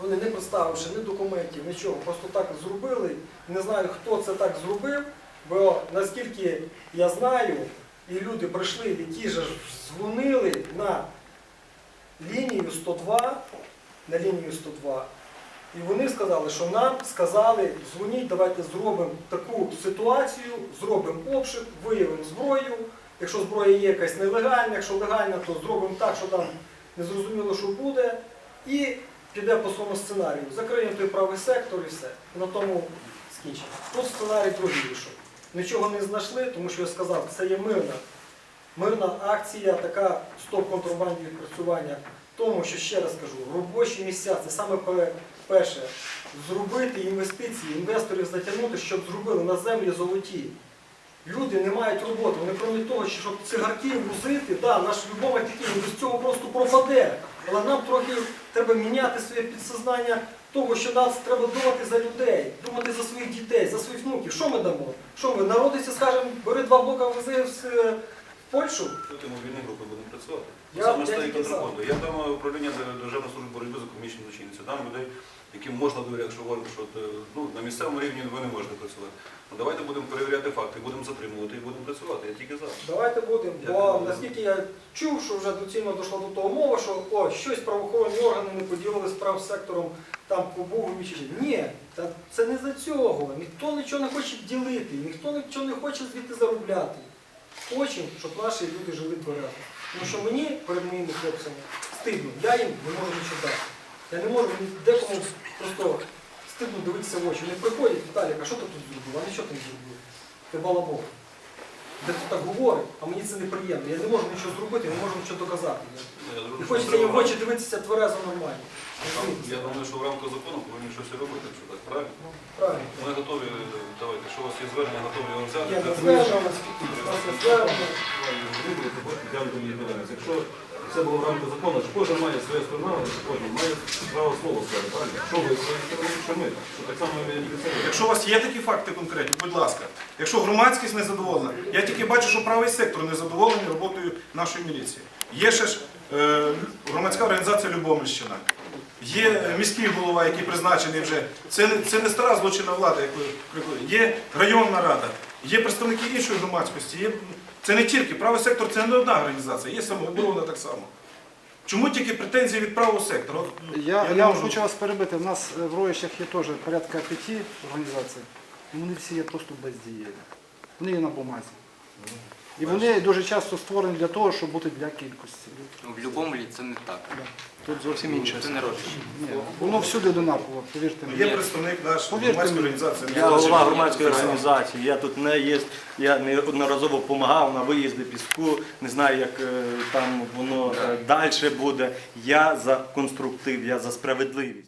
Вони не представивши ні документів, нічого, просто так зробили. Не знаю, хто це так зробив, бо наскільки я знаю, і люди прийшли, які ж дзвонили на лінію 102, на лінію 102, і вони сказали, що нам сказали, дзвоніть, давайте зробимо таку ситуацію, зробимо обшук, виявимо зброю. Якщо зброя є якась нелегальна, якщо легальна, то зробимо так, що там не зрозуміло, що буде. І піде по своєму сценарію. Закриємо той правий сектор і все. На тому скінчимо. Тут сценарій другий вийшов. Нічого не знайшли, тому що я сказав, це є мирна. Мирна акція, така стоп контрабанді відпрацювання. Тому що ще раз кажу, робочі місця це саме перше. Зробити інвестиції, інвесторів затягнути, щоб зробили на землі золоті. Люди не мають роботи. Вони крім того, щоб цигарки возити, да, наш такий він без цього просто пропаде. Але нам трохи треба міняти своє підсознання того, що нас треба думати за людей, думати за своїх дітей, за своїх внуків. Що ми дамо? Що ми народиться, скажемо, бери два блока вези в, Польщу? Тут і мобільні групи будемо працювати. Я- Саме з тією контрабандою. Я дам управління Державної служби боротьби з економічною злочинністю. Там людей, яким можна довіряти, якщо говорити, що е, ну, на місцевому рівні ви не можете працювати. Давайте будемо перевіряти факти, будемо затримувати і будемо працювати. Я тільки за. Давайте будемо. Бо Дякую. наскільки я чув, що вже доцільно дійшла до того мова, що о, щось правоохоронні органи не поділили справ з сектором там побув і чи Ні, та це не за цього. Ніхто нічого не хоче ділити, ніхто нічого не хоче звідти заробляти. Хочемо, щоб наші люди жили тверезо. Тому що мені перед моїми хлопцями стидно, я їм не можу нічого дати. Я не можу декому просто стидно дивитися в очі. Вони приходять, Віталік, а що ти тут зробив? А нічого ти не зробив? Ти бала Богу. Де ти так говорить, а мені це неприємно. Я не можу нічого зробити, не можу нічого доказати. Я думаю, що хочеться їм в очі дивитися тверезо нормально. Я думаю, що в рамках закону повинні щось робити, якщо так, правильно? Правильно. Ми готові, давайте, якщо у вас є звернення, готові його взяти. Я не звернення, у нас є звернення. Якщо це було в рамках закону, що кожен має своє сторона, кожен має право слово сказати, правильно? Що ви своє сторони, що ми? Що так само і Якщо у вас є такі факти конкретні, будь ласка. Якщо громадськість не задоволена, я тільки бачу, що правий сектор не задоволений роботою нашої міліції. Є ще ж е, громадська організація Любомельщина. Є міський голова, який призначений вже. Це, не- це не стара злочинна влада, яку приходить. Є районна рада, є представники іншої громадськості. Є, це не тільки правий сектор, це не одна організація, є самооборона так само. Чому тільки претензії від правого сектору? От, Я, не я можу- хочу вас перебити. У нас е, в Роїщах є теж порядка п'яти організацій. і Вони всі є просто бездієві. Вони є на бумазі. І вони дуже часто створені для того, щоб бути для кількості. В Любомлі це не так. Тут зовсім інше. Це не. Ні, воно всюди одинаково, повірте мені. Є представник наш Повірте громадської мені. організації. Я голова громадської організації. Я тут не є. Я неодноразово допомагав на виїзди піску. Не знаю, як е, там воно далі буде. Я за конструктив, я за справедливість.